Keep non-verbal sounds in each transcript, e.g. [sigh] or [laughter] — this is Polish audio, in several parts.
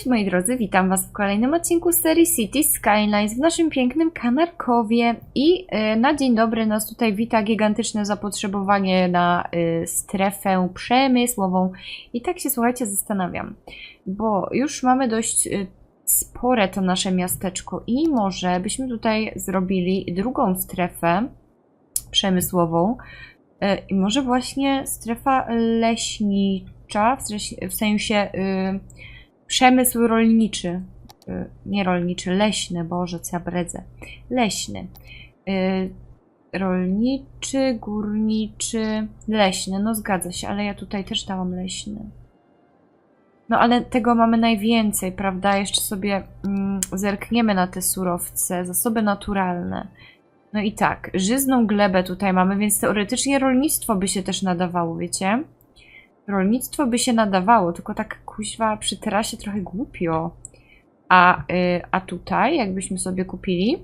Cześć moi drodzy, witam Was w kolejnym odcinku serii City Skylines w naszym pięknym Kanarkowie. I e, na dzień dobry nas tutaj wita gigantyczne zapotrzebowanie na e, strefę przemysłową. I tak się słuchajcie zastanawiam, bo już mamy dość e, spore to nasze miasteczko i może byśmy tutaj zrobili drugą strefę przemysłową. I może właśnie strefa leśnicza, w sensie- w sensie y, przemysł rolniczy. Y, Nie rolniczy, leśny, Boże, co ja bredzę. Leśny. Y, Rolniczy, górniczy, leśny. No zgadza się, ale ja tutaj też dałam leśny. No ale tego mamy najwięcej, prawda? Jeszcze sobie mm, zerkniemy na te surowce, zasoby naturalne. No i tak, żyzną glebę tutaj mamy, więc teoretycznie rolnictwo by się też nadawało, wiecie? Rolnictwo by się nadawało, tylko tak kuźwa przy terasie trochę głupio. A, y, a tutaj, jakbyśmy sobie kupili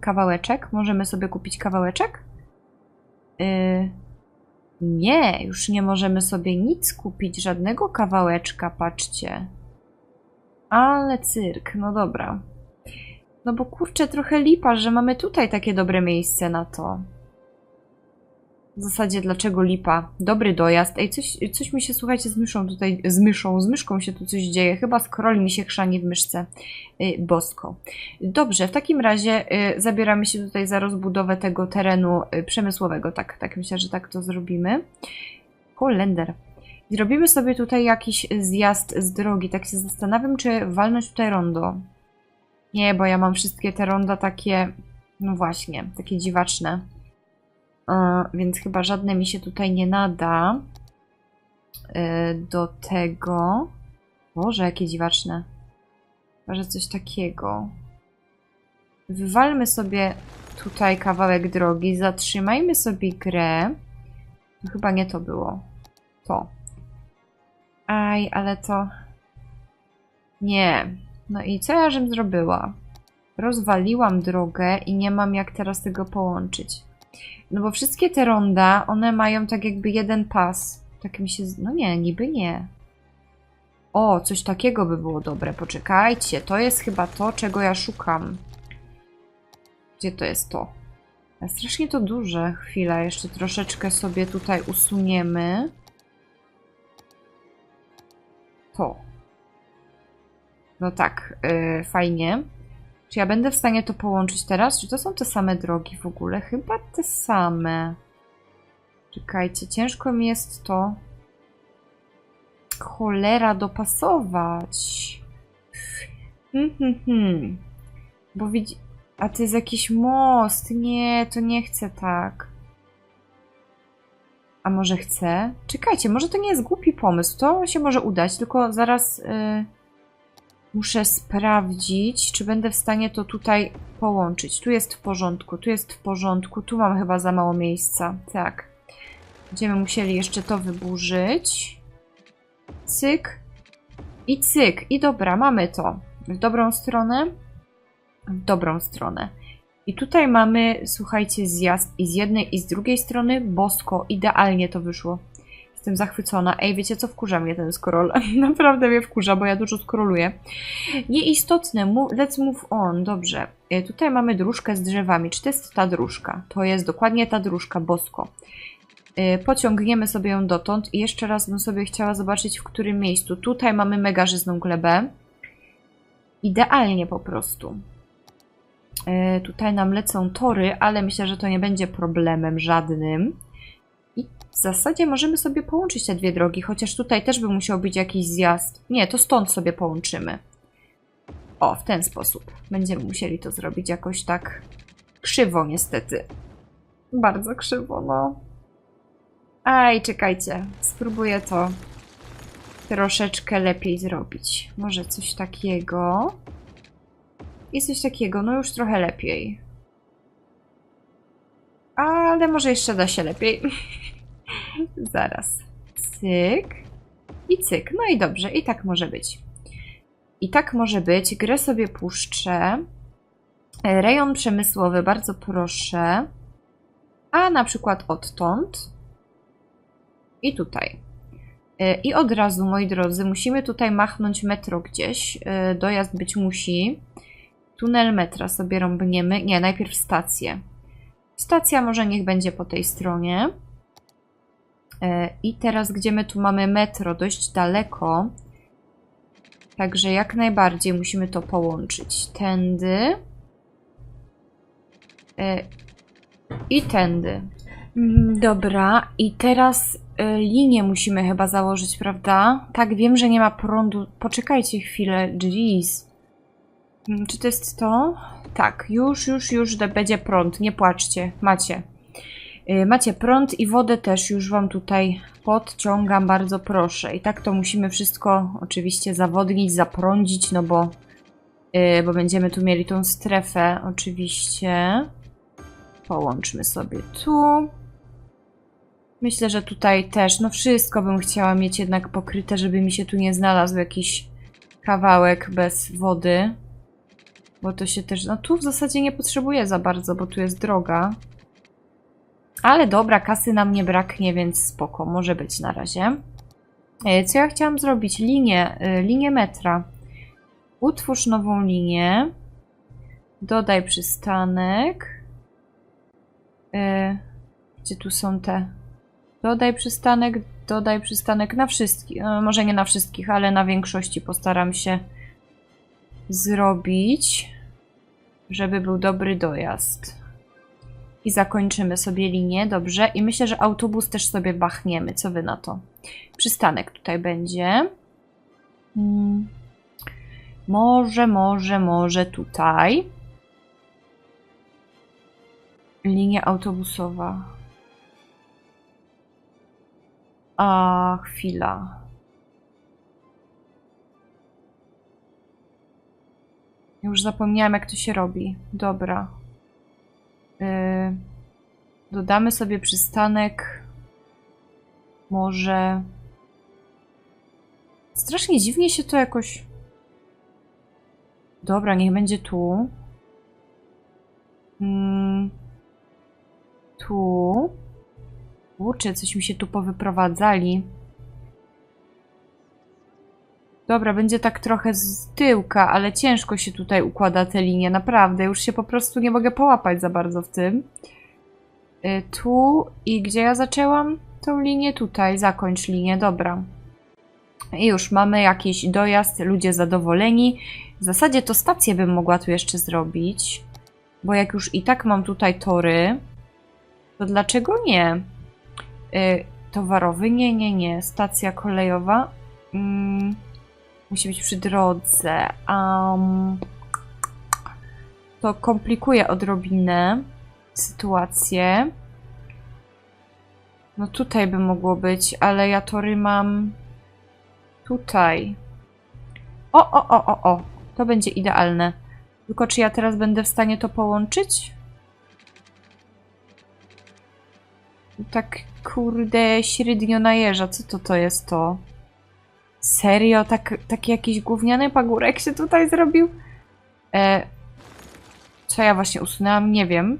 kawałeczek, możemy sobie kupić kawałeczek? Y, nie, już nie możemy sobie nic kupić, żadnego kawałeczka, patrzcie. Ale cyrk, no dobra. No bo kurczę, trochę lipa, że mamy tutaj takie dobre miejsce na to. W zasadzie dlaczego lipa? Dobry dojazd. Ej, coś, coś mi się, słuchajcie, z myszą tutaj, z myszą, z myszką się tu coś dzieje. Chyba scroll mi się chrzani w myszce. Y, bosko. Dobrze, w takim razie y, zabieramy się tutaj za rozbudowę tego terenu y, przemysłowego. Tak, tak myślę, że tak to zrobimy. Holender. Zrobimy sobie tutaj jakiś zjazd z drogi. Tak się zastanawiam, czy walnąć tutaj rondo. Nie, bo ja mam wszystkie te ronda takie, no właśnie, takie dziwaczne. Więc chyba żadne mi się tutaj nie nada e, do tego. Boże, jakie dziwaczne. Chyba, coś takiego. Wywalmy sobie tutaj kawałek drogi, zatrzymajmy sobie grę. To chyba nie to było. To. Aj, ale to... Nie. No i co ja żem zrobiła? Rozwaliłam drogę i nie mam jak teraz tego połączyć. No bo wszystkie te ronda, one mają tak jakby jeden pas. Tak mi się... No nie, niby nie. O, coś takiego by było dobre. Poczekajcie, to jest chyba to, czego ja szukam. Gdzie to jest to? A Strasznie to duże. Chwila, jeszcze troszeczkę sobie tutaj usuniemy. To. No tak, yy, fajnie. Czy ja będę w stanie to połączyć teraz? Czy to są te same drogi w ogóle? Chyba te same. Czekajcie, ciężko mi jest to. Cholera dopasować. Hmm, hmm, hmm. Bo widzi... A to jest jakiś most. Nie, to nie chcę tak. A może chcę? Czekajcie, może to nie jest głupi pomysł. To się może udać, tylko zaraz... Yy... Muszę sprawdzić, czy będę w stanie to tutaj połączyć. Tu jest w porządku, tu jest w porządku, tu mam chyba za mało miejsca. Tak. Będziemy musieli jeszcze to wyburzyć. Cyk. I cyk. I dobra, mamy to. W dobrą stronę. W dobrą stronę. I tutaj mamy, słuchajcie, zjazd i z jednej i z drugiej strony. Bosko, idealnie to wyszło. Jestem zachwycona. Ej, wiecie co? Wkurza mnie ten scroll. [laughs] Naprawdę mnie wkurza, bo ja dużo scrolluję. Nieistotne. Let's move on. Dobrze. E, Tutaj mamy dróżkę z drzewami. Czy to jest ta dróżka? To jest dokładnie ta dróżka, bosko. E, Pociągniemy sobie ją dotąd i jeszcze raz bym sobie chciała zobaczyć, w którym miejscu. Tutaj mamy mega żyzną glebę. Idealnie po prostu. E, Tutaj nam lecą tory, ale myślę, że to nie będzie problemem żadnym. I w zasadzie możemy sobie połączyć te dwie drogi, chociaż tutaj też by musiał być jakiś zjazd. Nie, to stąd sobie połączymy. O, w ten sposób. Będziemy musieli to zrobić jakoś tak krzywo niestety. Bardzo krzywo, no. Aj, czekajcie. Spróbuję to troszeczkę lepiej zrobić. Może coś takiego. I coś takiego, no już trochę lepiej. Ale może jeszcze da się lepiej. [laughs] Zaraz. Cyk. I cyk. No i dobrze, i tak może być. I tak może być. Grę sobie puszczę. E, Rejon przemysłowy, bardzo proszę. A na przykład odtąd. I tutaj. E, I od razu, moi drodzy, musimy tutaj machnąć metro gdzieś. E, Dojazd być musi. Tunel metra sobie rąbniemy. Nie, najpierw stację. Stacja może niech będzie po tej stronie. E, I teraz, gdzie my tu mamy metro? Dość daleko. Także jak najbardziej musimy to połączyć. Tędy. E, I tędy. Mm, Dobra, i teraz y, linię musimy chyba założyć, prawda? Tak, wiem, że nie ma prądu. Poczekajcie chwilę, jeez. Mm, Czy to jest to? Tak, już, już, już będzie prąd, nie płaczcie, macie. Y, Macie prąd i wodę też już wam tutaj podciągam, bardzo proszę. I tak to musimy wszystko oczywiście zawodnić, zaprądzić, no bo, y, bo będziemy tu mieli tą strefę oczywiście. Połączmy sobie tu. Myślę, że tutaj też, no wszystko bym chciała mieć jednak pokryte, żeby mi się tu nie znalazł jakiś kawałek bez wody. Bo to się też, no tu w zasadzie nie potrzebuję za bardzo, bo tu jest droga. Ale dobra, kasy nam nie braknie, więc spoko, może być na razie. E, Co ja chciałam zrobić? Linię, y, linię metra. Utwórz nową linię. Dodaj przystanek. E, Gdzie tu są te? Dodaj przystanek, dodaj przystanek na wszystkich. E, Może nie na wszystkich, ale na większości postaram się zrobić, żeby był dobry dojazd. I zakończymy sobie linię, dobrze. I myślę, że autobus też sobie bachniemy. Co wy na to? Przystanek tutaj będzie. Hmm. Może, może, może tutaj. Linia autobusowa. A, chwila. Już zapomniałam, jak to się robi. Dobra. Yy, dodamy sobie przystanek. Może. Strasznie dziwnie się to jakoś. Dobra, niech będzie tu. Mm. Tu. Kurczę, coś mi się tu powyprowadzali. Dobra, będzie tak trochę z tyłka, ale ciężko się tutaj układa te linie, naprawdę. Już się po prostu nie mogę połapać za bardzo w tym. Y, tu i gdzie ja zaczęłam tą linię? Tutaj, zakończ linię, dobra. I już mamy jakiś dojazd, ludzie zadowoleni. W zasadzie to stację bym mogła tu jeszcze zrobić, bo jak już i tak mam tutaj tory, to dlaczego nie? Y, towarowy? Nie, nie, nie. Stacja kolejowa. Mm, musi być przy drodze. Um, to komplikuje odrobinę sytuację. No tutaj by mogło być, ale ja tory mam tutaj. O, o, o, o, o. To będzie idealne. Tylko czy ja teraz będę w stanie to połączyć? Tak, kurde, średnio najeża. Co to to jest to? Serio? Tak, taki jakiś gówniany pagórek się tutaj zrobił? E, co ja właśnie usunęłam? Nie wiem.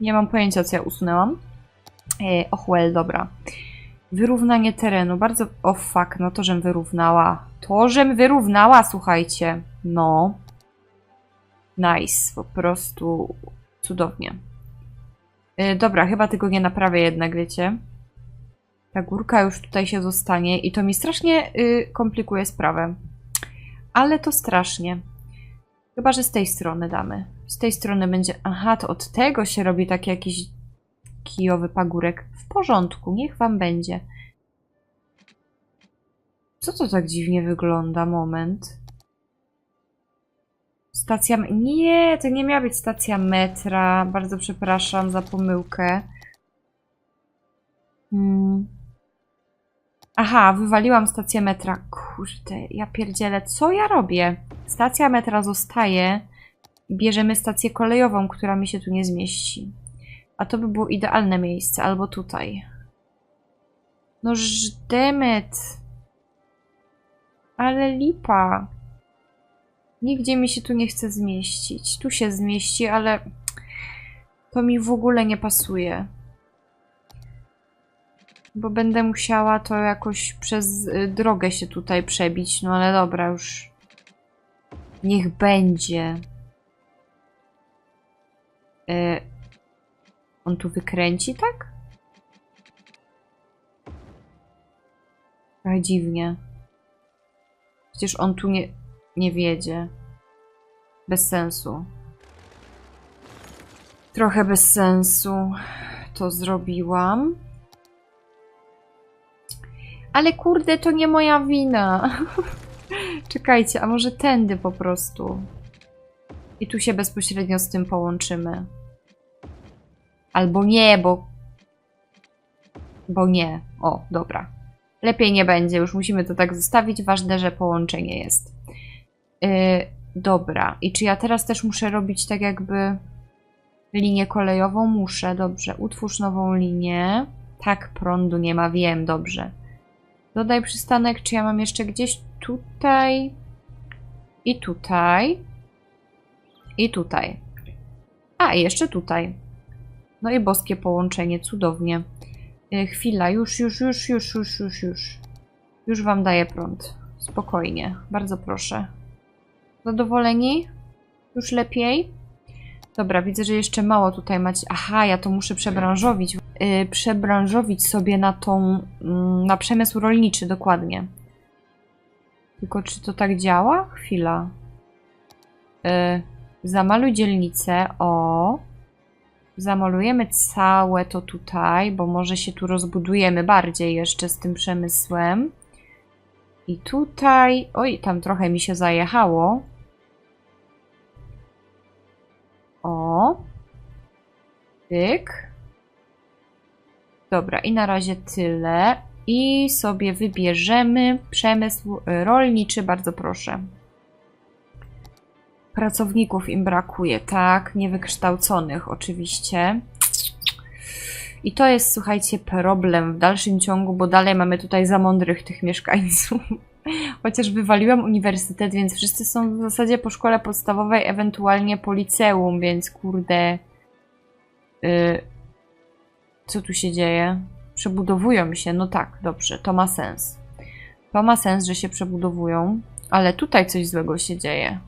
Nie mam pojęcia, co ja usunęłam. E, och, well, dobra. Wyrównanie terenu. Bardzo... O, oh, fuck. No to, żem wyrównała. To, żem wyrównała, słuchajcie. No. Nice. Po prostu cudownie. E, dobra, chyba tego nie naprawię jednak, wiecie. Ta górka już tutaj się zostanie i to mi strasznie y, komplikuje sprawę. Ale to strasznie. Chyba, że z tej strony damy. Z tej strony będzie... Aha, to od tego się robi taki jakiś kijowy pagórek. W porządku, niech wam będzie. Co to tak dziwnie wygląda? Moment. Stacja... Nie, to nie miała być stacja metra. Bardzo przepraszam za pomyłkę. Hmm. Aha, wywaliłam stację metra. Kurde, ja pierdzielę, co ja robię? Stacja metra zostaje bierzemy stację kolejową, która mi się tu nie zmieści. A to by było idealne miejsce, albo tutaj. No żdemet. Ale lipa. Nigdzie mi się tu nie chce zmieścić. Tu się zmieści, ale to mi w ogóle nie pasuje. Bo będę musiała to jakoś przez y, drogę się tutaj przebić. No ale dobra, już. Niech będzie. Y, on tu wykręci, tak? Trochę dziwnie. Przecież on tu nie, nie wiedzie. Bez sensu. Trochę bez sensu to zrobiłam. Ale kurde, to nie moja wina. [laughs] Czekajcie, a może tędy po prostu. I tu się bezpośrednio z tym połączymy. Albo nie, bo... Bo nie. O, dobra. Lepiej nie będzie, już musimy to tak zostawić. Ważne, że połączenie jest. Yy, dobra. I czy ja teraz też muszę robić tak jakby linię kolejową? Muszę, dobrze. Utwórz nową linię. Tak, prądu nie ma, wiem, dobrze. Dodaj przystanek, czy ja mam jeszcze gdzieś tutaj i tutaj i tutaj. A, jeszcze tutaj. No i boskie połączenie, cudownie. E, chwila, już, już, już, już, już, już, już. Już wam daję prąd. Spokojnie, bardzo proszę. Zadowoleni? Już lepiej? Dobra, widzę, że jeszcze mało tutaj macie. Aha, ja to muszę przebranżowić. Yy, przebranżowić sobie na tą. mm, na przemysł rolniczy, dokładnie. Tylko czy to tak działa? Chwila. Yy, zamaluj dzielnicę. O. Zamalujemy całe to tutaj, bo może się tu rozbudujemy bardziej jeszcze z tym przemysłem. I tutaj. Oj, tam trochę mi się zajechało. Dobra, i na razie tyle. I sobie wybierzemy przemysł y, rolniczy, bardzo proszę. Pracowników im brakuje, tak? Niewykształconych oczywiście. I to jest, słuchajcie, problem w dalszym ciągu, bo dalej mamy tutaj za mądrych tych mieszkańców. [laughs] Chociaż wywaliłam uniwersytet, więc wszyscy są w zasadzie po szkole podstawowej, ewentualnie po liceum, więc kurde. Y, co tu się dzieje? Przebudowują się, no tak, dobrze, to ma sens. To ma sens, że się przebudowują, ale tutaj coś złego się dzieje.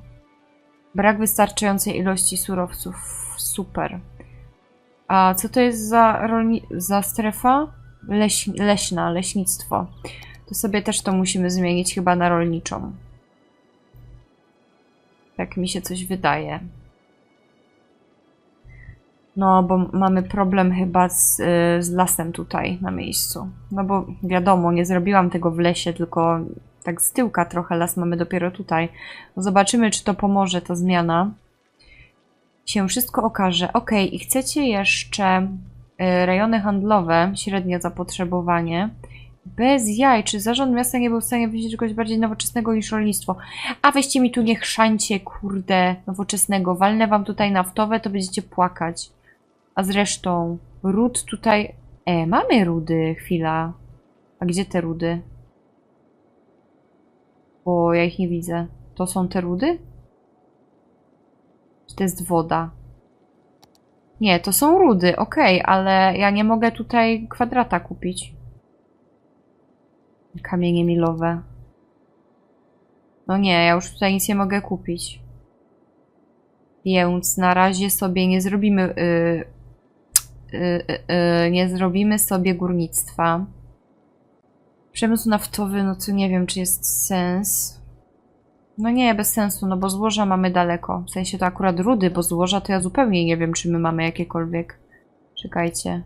Brak wystarczającej ilości surowców. Super. A co to jest za, rolni- za strefa? Leś leśna, leśnictwo. To sobie też to musimy zmienić chyba na rolniczą. Tak mi się coś wydaje. No, bo mamy problem chyba z, y, z lasem tutaj na miejscu. No bo wiadomo, nie zrobiłam tego w lesie, tylko tak z tyłka trochę las mamy dopiero tutaj. Zobaczymy, czy to pomoże ta zmiana. Się wszystko okaże. Ok, i chcecie jeszcze y, rejony handlowe, średnie zapotrzebowanie. Bez jaj, czy zarząd miasta nie był w stanie wymyślić czegoś bardziej nowoczesnego niż rolnictwo? A weźcie mi tu nie chrzancie, kurde, nowoczesnego. Walnę wam tutaj naftowe, to będziecie płakać. A zresztą, ród tutaj... E, mamy rudy, chwila. A gdzie te rudy? Bo ja ich nie widzę. To są te rudy? Czy to jest woda? Nie, to są rudy, okej, ale ja nie mogę tutaj kwadrata kupić. Kamienie milowe. No nie, ja już tutaj nic nie mogę kupić. Więc na razie sobie nie zrobimy. y, y, y, y, nie zrobimy sobie górnictwa. Przemysł naftowy, no to nie wiem, czy jest sens. No nie, bez sensu, no bo złoża mamy daleko. W sensie to akurat rudy, bo złoża to ja zupełnie nie wiem, czy my mamy jakiekolwiek. Czekajcie.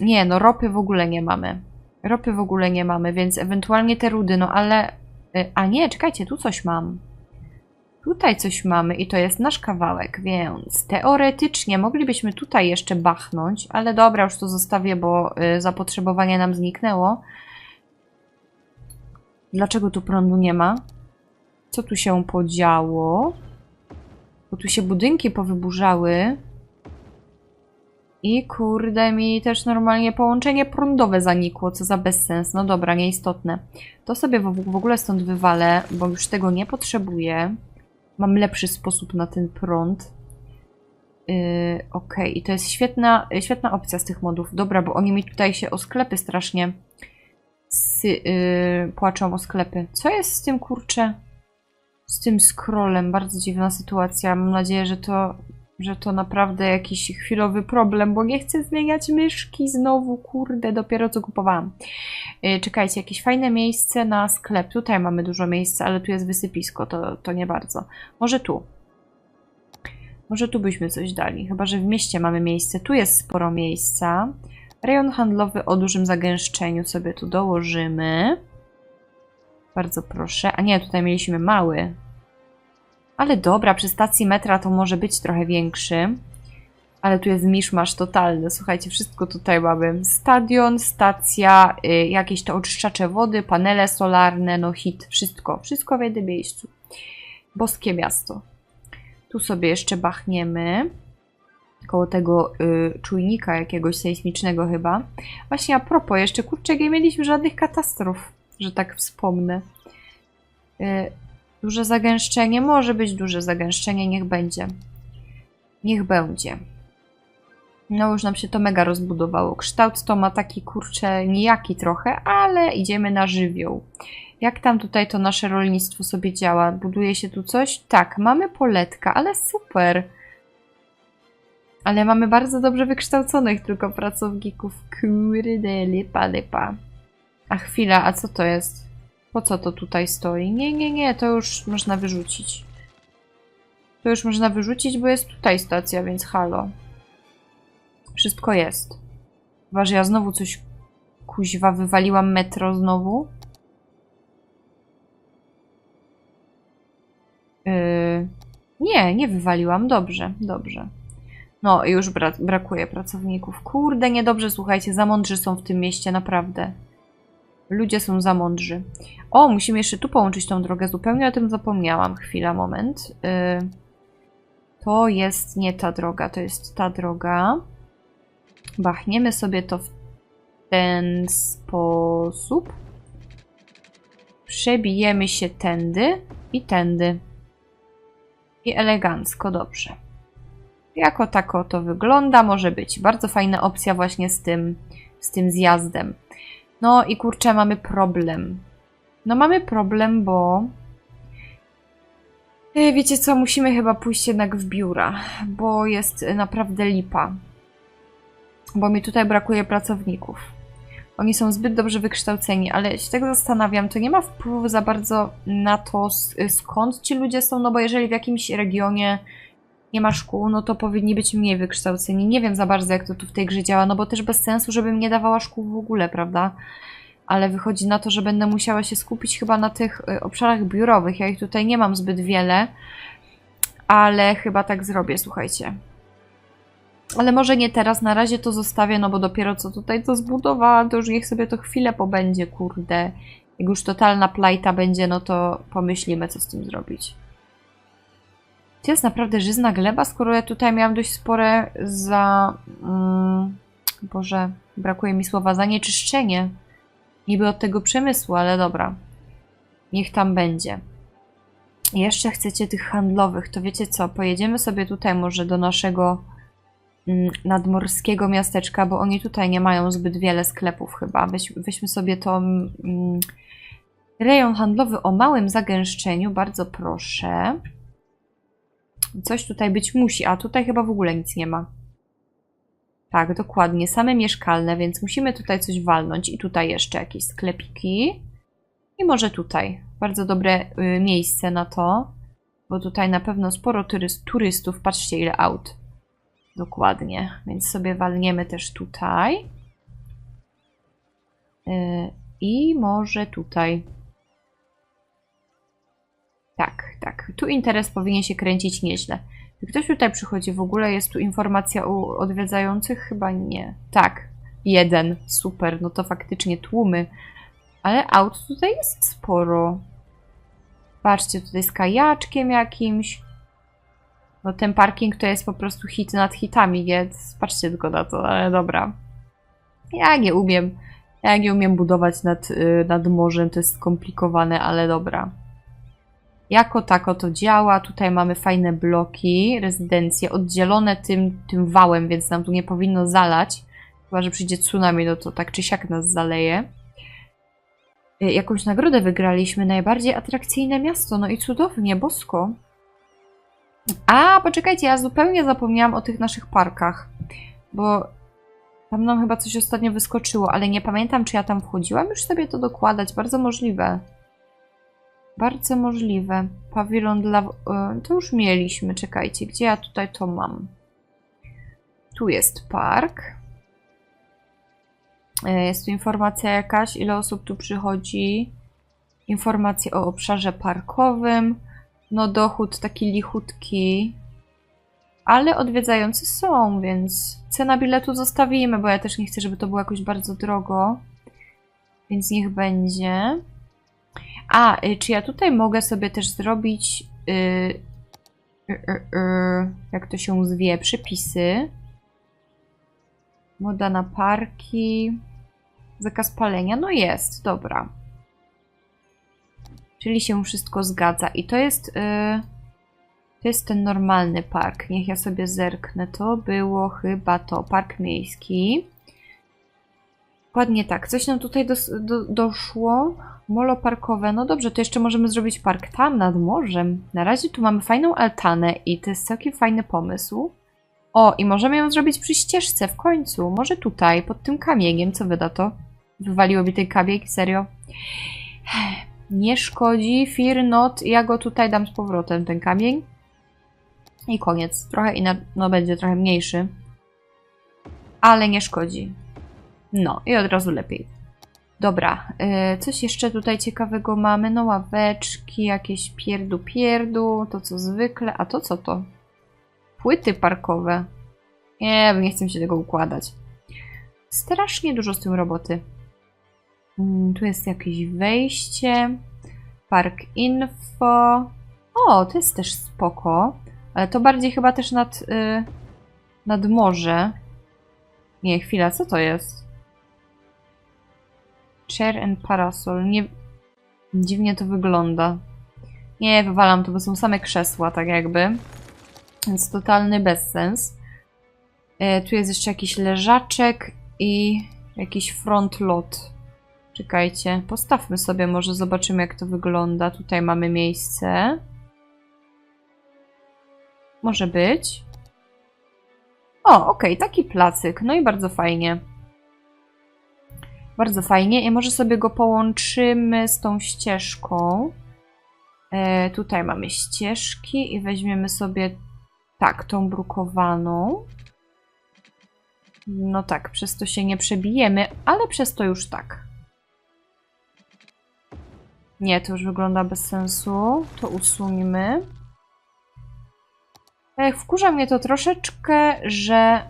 Nie, no ropy w ogóle nie mamy. Ropy w ogóle nie mamy, więc ewentualnie te rudy, no ale... y, A nie, czekajcie, tu coś mam. Tutaj coś mamy i to jest nasz kawałek, więc teoretycznie moglibyśmy tutaj jeszcze bachnąć, ale dobra, już to zostawię, bo y, zapotrzebowanie nam zniknęło. Dlaczego tu prądu nie ma? Co tu się podziało? Bo tu się budynki powyburzały. I kurde, mi też normalnie połączenie prądowe zanikło, co za bezsens. No dobra, nieistotne. To sobie w, w ogóle stąd wywalę, bo już tego nie potrzebuję. Mam lepszy sposób na ten prąd. Yy, Okej, i to jest świetna, świetna opcja z tych modów. Dobra, bo oni mi tutaj się o sklepy strasznie sy, yy, płaczą o sklepy. Co jest z tym kurczę? Z tym scrollem. Bardzo dziwna sytuacja. Mam nadzieję, że to, że to naprawdę jakiś chwilowy problem, bo nie chcę zmieniać myszki znowu. Kurde, dopiero co kupowałam. Yy, czekajcie, jakieś fajne miejsce na sklep. Tutaj mamy dużo miejsca, ale tu jest wysypisko, to, to nie bardzo. Może tu. Może tu byśmy coś dali, chyba że w mieście mamy miejsce. Tu jest sporo miejsca. Rejon handlowy o dużym zagęszczeniu sobie tu dołożymy. Bardzo proszę. A nie, tutaj mieliśmy mały. Ale dobra, przy stacji metra to może być trochę większy. Ale tu jest miszmasz totalny. Słuchajcie, wszystko tutaj mamy. Stadion, stacja, y, jakieś to oczyszczacze wody, panele solarne, no hit. Wszystko. Wszystko w jednym miejscu. Boskie miasto. Tu sobie jeszcze bachniemy. Koło tego y, czujnika jakiegoś sejsmicznego chyba. Właśnie a propos, jeszcze kurczę, nie mieliśmy żadnych katastrof, że tak wspomnę. Y, duże zagęszczenie, może być duże zagęszczenie, niech będzie. Niech będzie. No już nam się to mega rozbudowało. Kształt to ma taki kurczę nijaki trochę, ale idziemy na żywioł. Jak tam tutaj to nasze rolnictwo sobie działa? Buduje się tu coś? Tak, mamy poletka, ale super. Ale mamy bardzo dobrze wykształconych tylko pracowników. Kurde, lipa, lipa. A chwila, a co to jest? Po co to tutaj stoi? Nie, nie, nie, to już można wyrzucić. To już można wyrzucić, bo jest tutaj stacja, więc halo. Wszystko jest. Chyba, że ja znowu coś kuźwa wywaliłam metro znowu. Yy, nie, nie wywaliłam. Dobrze, dobrze. No, już bra brakuje pracowników. Kurde, niedobrze, słuchajcie, za mądrzy są w tym mieście, naprawdę. Ludzie są za mądrzy. O, musimy jeszcze tu połączyć tą drogę. Zupełnie o tym zapomniałam. Chwila, moment. Yy, to jest nie ta droga, to jest ta droga. Bachniemy sobie to w ten sposób. Przebijemy się tędy i tędy. I elegancko, dobrze. Jako tako to wygląda, może być. Bardzo fajna opcja właśnie z tym, z tym zjazdem. No i kurczę, mamy problem. No mamy problem, bo... E, Wiecie co, musimy chyba pójść jednak w biura, bo jest naprawdę lipa. Bo mi tutaj brakuje pracowników. Oni są zbyt dobrze wykształceni, ale się tego zastanawiam, to nie ma wpływu za bardzo na to, skąd ci ludzie są, no bo jeżeli w jakimś regionie nie ma szkół, no to powinni być mniej wykształceni. Nie wiem za bardzo, jak to tu w tej grze działa, no bo też bez sensu, żebym nie dawała szkół w ogóle, prawda? Ale wychodzi na to, że będę musiała się skupić chyba na tych y, obszarach biurowych. Ja ich tutaj nie mam zbyt wiele, ale chyba tak zrobię, słuchajcie. Ale może nie teraz, na razie to zostawię, no bo dopiero co tutaj to zbudowałam, to już niech sobie to chwilę pobędzie, kurde. Jak już totalna plajta będzie, no to pomyślimy, co z tym zrobić. To jest naprawdę żyzna gleba, skoro ja tutaj miałam dość spore za... Mm, Boże, brakuje mi słowa, zanieczyszczenie. Niby od tego przemysłu, ale dobra. Niech tam będzie. Jeszcze chcecie tych handlowych, to wiecie co, pojedziemy sobie tutaj może do naszego mm, nadmorskiego miasteczka, bo oni tutaj nie mają zbyt wiele sklepów chyba. Weź, weźmy sobie to mm, rejon handlowy o małym zagęszczeniu, bardzo proszę. Coś tutaj być musi, a tutaj chyba w ogóle nic nie ma. Tak, dokładnie, same mieszkalne, więc musimy tutaj coś walnąć i tutaj jeszcze jakieś sklepiki. I może tutaj. Bardzo dobre y, miejsce na to, bo tutaj na pewno sporo turyst, turystów. Patrzcie ile aut. Dokładnie, więc sobie walniemy też tutaj. Y, I może tutaj. Tak, tak. Tu interes powinien się kręcić nieźle. Czy ktoś tutaj przychodzi? W ogóle jest tu informacja u odwiedzających? Chyba nie. Tak, jeden. Super, no to faktycznie tłumy. Ale aut tutaj jest sporo. Patrzcie, tutaj z kajaczkiem jakimś. No ten parking to jest po prostu hit nad hitami, więc patrzcie tylko na to, ale dobra. Ja nie umiem. Ja nie umiem budować nad, y, nad morzem, to jest skomplikowane, ale dobra. Jako tako to działa. Tutaj mamy fajne bloki, rezydencje oddzielone tym, tym wałem, więc nam tu nie powinno zalać. Chyba, że przyjdzie tsunami, no to tak czy siak nas zaleje. Y, Jakąś nagrodę wygraliśmy. Najbardziej atrakcyjne miasto. No i cudownie, bosko. A, poczekajcie, ja zupełnie zapomniałam o tych naszych parkach. Bo tam nam chyba coś ostatnio wyskoczyło, ale nie pamiętam, czy ja tam wchodziłam już sobie to dokładać. Bardzo możliwe. Bardzo możliwe. Pawilon dla... y, To już mieliśmy, czekajcie. Gdzie ja tutaj to mam? Tu jest park. Y, Jest tu informacja jakaś, ile osób tu przychodzi. Informacje o obszarze parkowym. No dochód taki lichutki. Ale odwiedzający są, więc cena biletu zostawimy, bo ja też nie chcę, żeby to było jakoś bardzo drogo. Więc niech będzie. A, y, czy ja tutaj mogę sobie też zrobić, y, y, jak to się zwie, przepisy. Moda na parki. Zakaz palenia. No jest, dobra. Czyli się wszystko zgadza. I to jest, to jest ten normalny park. Niech ja sobie zerknę. To było chyba to, park miejski. Dokładnie tak. Coś nam tutaj dos, do, doszło. Molo parkowe. No dobrze, to jeszcze możemy zrobić park tam, nad morzem. Na razie tu mamy fajną altanę i to jest całkiem fajny pomysł. O, i możemy ją zrobić przy ścieżce w końcu. Może tutaj, pod tym kamieniem. Co wy na to? Wywaliło mi ten kamień? Serio? [sighs] Nie szkodzi. Fear not. Ja go tutaj dam z powrotem, ten kamień. I koniec. Trochę inna, no będzie trochę mniejszy. Ale nie szkodzi. No, i od razu lepiej. Dobra, y, coś jeszcze tutaj ciekawego mamy. No ławeczki, jakieś pierdu pierdu, to co zwykle. A to co to? Płyty parkowe. Nie, nie chcę się tego układać. Strasznie dużo z tym roboty. Mm, tu jest jakieś wejście. Park info. O, to jest też spoko. Ale to bardziej chyba też nad, y, nad morze. Nie, chwila, co to jest? Chair and parasol. Nie... Dziwnie to wygląda. Nie, wywalam to, bo są same krzesła, tak jakby. Więc totalny bezsens. E, tu jest jeszcze jakiś leżaczek i jakiś front lot. Czekajcie, postawmy sobie, może zobaczymy jak to wygląda. Tutaj mamy miejsce. Może być. O, okej, taki placyk. No i bardzo fajnie. Bardzo fajnie. I może sobie go połączymy z tą ścieżką. E, tutaj mamy ścieżki i weźmiemy sobie tak, tą brukowaną. No tak, przez to się nie przebijemy, ale przez to już tak. Nie, to już wygląda bez sensu. To usuńmy. Ech, wkurza mnie to troszeczkę, że...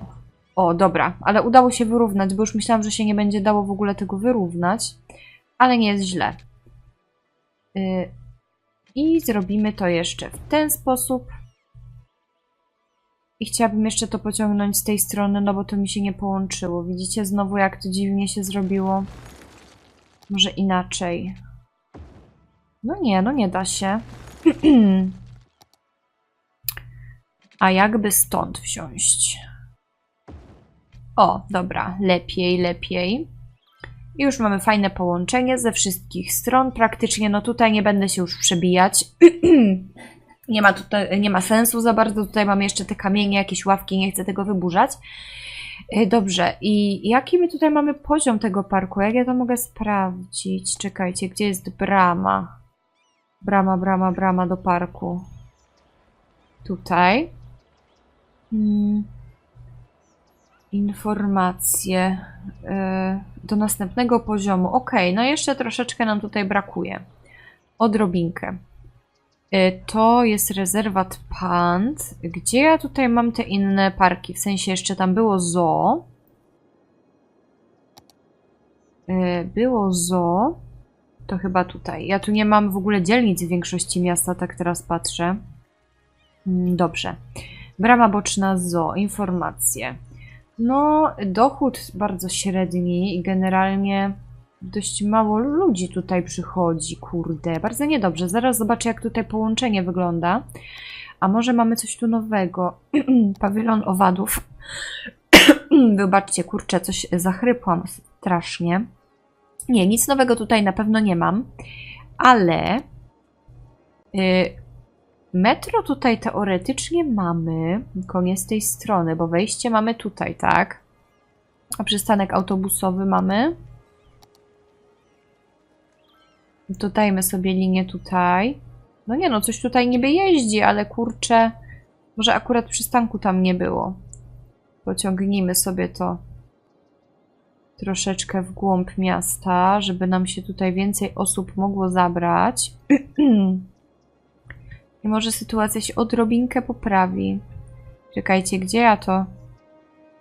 O, dobra, ale udało się wyrównać, bo już myślałam, że się nie będzie dało w ogóle tego wyrównać. Ale nie jest źle. Y, I zrobimy to jeszcze w ten sposób. I chciałabym jeszcze to pociągnąć z tej strony, no bo to mi się nie połączyło. Widzicie znowu, jak to dziwnie się zrobiło? Może inaczej. No nie, no nie da się. [clears throat] A jakby stąd wziąć? O, dobra, lepiej, lepiej. Już mamy fajne połączenie ze wszystkich stron. Praktycznie, no tutaj nie będę się już przebijać. [clears throat] nie ma tutaj, nie ma sensu za bardzo. Tutaj mamy jeszcze te kamienie, jakieś ławki, nie chcę tego wyburzać. Y, Dobrze, i jaki my tutaj mamy poziom tego parku? Jak ja to mogę sprawdzić? Czekajcie, gdzie jest brama? Brama, brama, brama do parku. Tutaj. Mm. Informacje y, do następnego poziomu. Ok, no jeszcze troszeczkę nam tutaj brakuje. Odrobinkę. Y, To jest rezerwat Pant. Gdzie ja tutaj mam te inne parki? W sensie jeszcze tam było zoo. Y, Było zoo. To chyba tutaj. Ja tu nie mam w ogóle dzielnic w większości miasta, tak teraz patrzę. Mm, Dobrze. Brama boczna zoo. Informacje. No, dochód bardzo średni i generalnie Dość mało ludzi tutaj przychodzi, kurde. Bardzo niedobrze. Zaraz zobaczę, jak tutaj połączenie wygląda. A może mamy coś tu nowego? [clears throat] Pawilon owadów. [clears throat] Wybaczcie, kurczę, coś zachrypłam strasznie. Nie, nic nowego tutaj na pewno nie mam, ale y, metro tutaj teoretycznie mamy, tylko nie z tej strony, bo wejście mamy tutaj, tak? A przystanek autobusowy mamy. Dodajmy sobie linię tutaj. No nie no, coś tutaj niby jeździ, ale kurczę, może akurat przystanku tam nie było. Pociągnijmy sobie to troszeczkę w głąb miasta, żeby nam się tutaj więcej osób mogło zabrać. [clears throat] I może sytuacja się odrobinkę poprawi. Czekajcie, gdzie ja to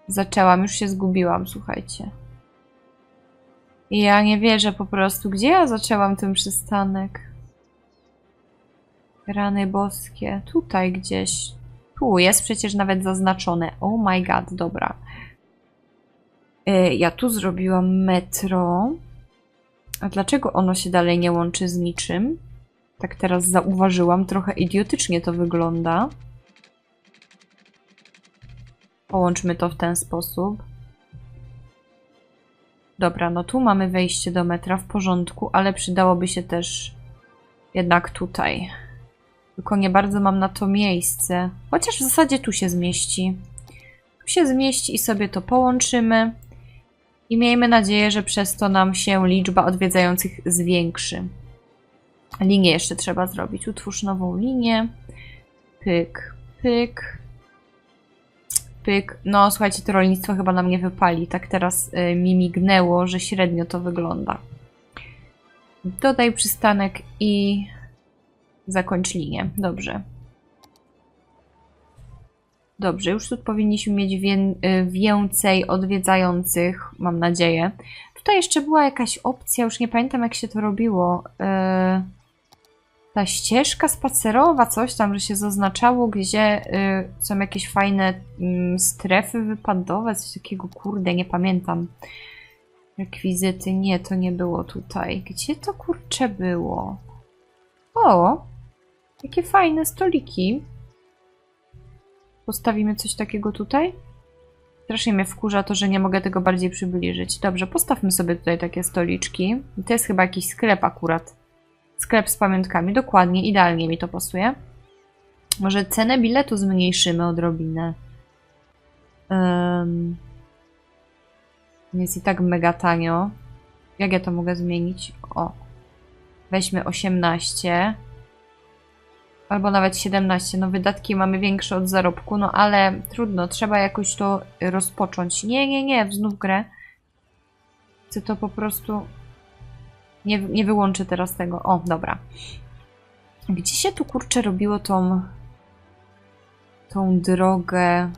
zaczęłam? Już się zgubiłam, słuchajcie. I ja nie wierzę po prostu, gdzie ja zaczęłam ten przystanek. Rany boskie. Tutaj gdzieś. Tu jest przecież nawet zaznaczone. Oh my god, dobra. Y, Ja tu zrobiłam metro. A dlaczego ono się dalej nie łączy z niczym? Tak teraz zauważyłam. Trochę idiotycznie to wygląda. Połączmy to w ten sposób. Dobra, no tu mamy wejście do metra w porządku, ale przydałoby się też jednak tutaj. Tylko nie bardzo mam na to miejsce. Chociaż w zasadzie tu się zmieści. Tu się zmieści i sobie to połączymy. I miejmy nadzieję, że przez to nam się liczba odwiedzających zwiększy. Linię jeszcze trzeba zrobić. Utwórz nową linię. Pyk, pyk. Pyk. No, słuchajcie, to rolnictwo chyba nam nie wypali. Tak teraz y, mi mignęło, że średnio to wygląda. Dodaj przystanek i zakończ linię. Dobrze. Dobrze, już tu powinniśmy mieć y, więcej odwiedzających, mam nadzieję. Tutaj jeszcze była jakaś opcja, już nie pamiętam jak się to robiło. Y, ta ścieżka spacerowa, coś tam, że się zaznaczało, gdzie y, są jakieś fajne mm, strefy wypadowe, coś takiego, kurde, nie pamiętam. Rekwizyty, nie, to nie było tutaj. Gdzie to kurcze było? O, jakie fajne stoliki. Postawimy coś takiego tutaj? Strasznie mnie wkurza to, że nie mogę tego bardziej przybliżyć. Dobrze, postawmy sobie tutaj takie stoliczki. To jest chyba jakiś sklep akurat. Sklep z pamiątkami. Dokładnie, idealnie mi to pasuje. Może cenę biletu zmniejszymy odrobinę. Um, jest i tak mega tanio. Jak ja to mogę zmienić? O. Weźmy 18. Albo nawet 17. No wydatki mamy większe od zarobku, no ale trudno, trzeba jakoś to rozpocząć. Nie, nie, nie, znów grę. Chcę to po prostu... Nie, nie wyłączę teraz tego. O, dobra. Gdzie się tu kurczę robiło tą... tą drogę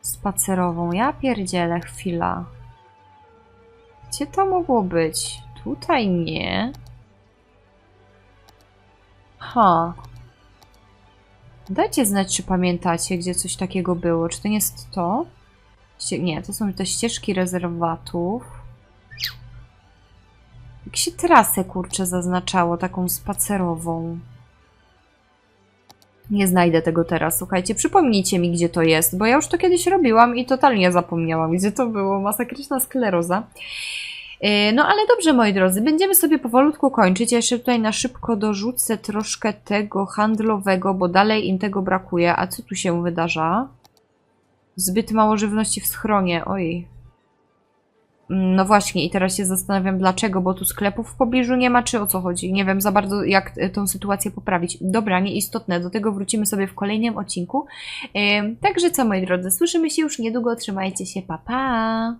spacerową? Ja pierdzielę, chwila. Gdzie to mogło być? Tutaj nie. Ha. Dajcie znać, czy pamiętacie, gdzie coś takiego było. Czy to nie jest to? Nie, to są te ścieżki rezerwatów. Jak się trasę, kurczę, zaznaczało, taką spacerową. Nie znajdę tego teraz, słuchajcie. Przypomnijcie mi, gdzie to jest, bo ja już to kiedyś robiłam i totalnie zapomniałam, gdzie to było. Masakryczna skleroza. Yy, No ale dobrze, moi drodzy, będziemy sobie powolutku kończyć. Ja jeszcze tutaj na szybko dorzucę troszkę tego handlowego, bo dalej im tego brakuje. A co tu się wydarza? Zbyt mało żywności w schronie, oj. No właśnie, i teraz się zastanawiam dlaczego, bo tu sklepów w pobliżu nie ma, czy o co chodzi? Nie wiem za bardzo, jak e, tą sytuację poprawić. Dobra, nieistotne, do tego wrócimy sobie w kolejnym odcinku. Także co, moi drodzy, słyszymy się już niedługo, trzymajcie się, pa pa!